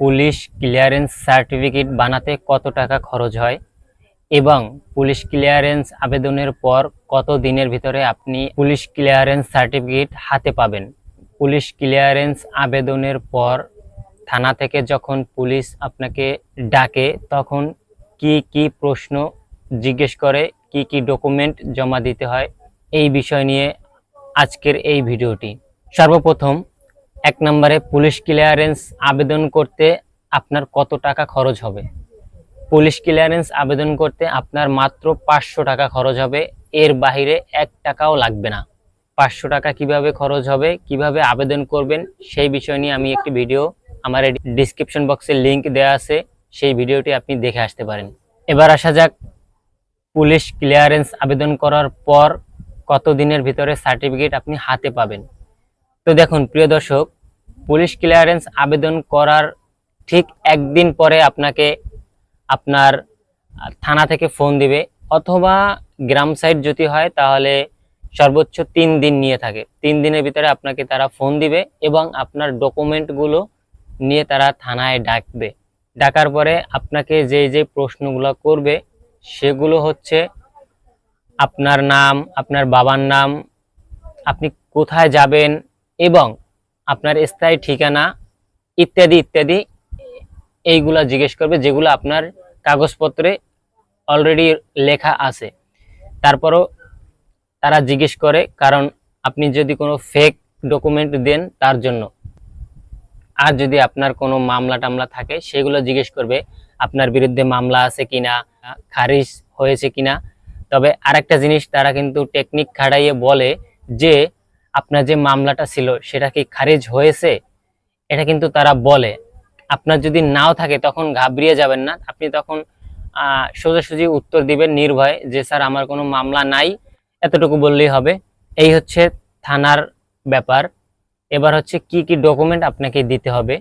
Police clearance certificate বানাতে কত টাকা খরচ হয় এবং পুলিশ ক্লিয়ারেন্স আবেদনের পর কত দিনের ভিতরে আপনি পুলিশ ক্লিয়ারেন্স সার্টিফিকেট হাতে পাবেন? পুলিশ ক্লিয়ারেন্স আবেদনের পর থানা থেকে যখন পুলিশ আপনাকে ডাকে, তখন কি কি প্রশ্ন জিজ্ঞেস করে, কি কি ডকুমেন্ট জমা দিতে হয়? এই বিষয় নিয়ে আজকের এই ভিডিওটি। সর্বপ্রথম এক নম্বরে পুলিশ ক্লিয়ারেন্স আবেদন করতে আপনার কত টাকা খরচ হবে? পুলিশ ক্লিয়ারেন্স আবেদন করতে আপনার মাত্র পাঁচশো টাকা খরচ হবে। এর বাইরে এক টাকাও লাগবে না। পাঁচশো টাকা কীভাবে খরচ হবে, কীভাবে আবেদন করবেন, সেই বিষয় নিয়ে আমি একটি ভিডিও আমার ডিসক্রিপশন বক্সে লিংক দেওয়া আছে। সেই ভিডিওটি আপনি দেখে আসতে পারেন। এবার আসা যাক, পুলিশ ক্লিয়ারেন্স আবেদন করার পর কত দিনের ভিতরে সার্টিফিকেট আপনি হাতে পাবেন? তো দেখুন, প্রিয় দর্শক পুলিশ ক্লিয়ারেন্স আবেদন করার ঠিক একদিন পরে আপনাকে আপনার থানা থেকে ফোন দিবে। অথবা গ্রাম সাইড যদি হয়, তাহলে সর্বোচ্চ তিন দিন নিয়ে থাকে। তিন দিনের ভিতরে আপনাকে তারা ফোন দিবে এবং আপনার ডকুমেন্টগুলো নিয়ে তারা থানায় ডাকবে। ডাকার পরে আপনাকে যে যে প্রশ্নগুলো করবে, সেগুলো হচ্ছে আপনার নাম, আপনার বাবার নাম, আপনি কোথায় যাবেন এবং আপনার স্থায়ী ঠিকানা ইত্যাদি ইত্যাদি এইগুলা জিজ্ঞেস করবে, যেগুলো আপনার কাগজপত্রে অলরেডি লেখা আছে। তারপরও তারা জিজ্ঞেস করে, কারণ আপনি যদি কোনো ফেক ডকুমেন্ট দেন তার জন্য। আর যদি আপনার কোনো মামলা টামলা থাকে, সেগুলো জিজ্ঞেস করবে, আপনার বিরুদ্ধে মামলা আছে কিনা, খারিজ হয়েছে কিনা। তবে আরেকটা জিনিস, তারা কিন্তু টেকনিক খাটাইয়ে বলে যে আপনার যে মামলাটা ছিল, সেটা কি খারিজ হয়েছে? এটা কিন্তু তারা বলে। আপনার যদি নাও থাকে, তখন ঘাবড়িয়ে যাবেন না। আপনি তখন সোজাসুজি উত্তর দিবেন নির্ভয় যে, স্যার, আমার কোনো মামলা নাই। এতটুকু বললেই হবে। এই হচ্ছে থানার ব্যাপার। এবার হচ্ছে কি কি ডকুমেন্ট আপনাকে দিতে হবে?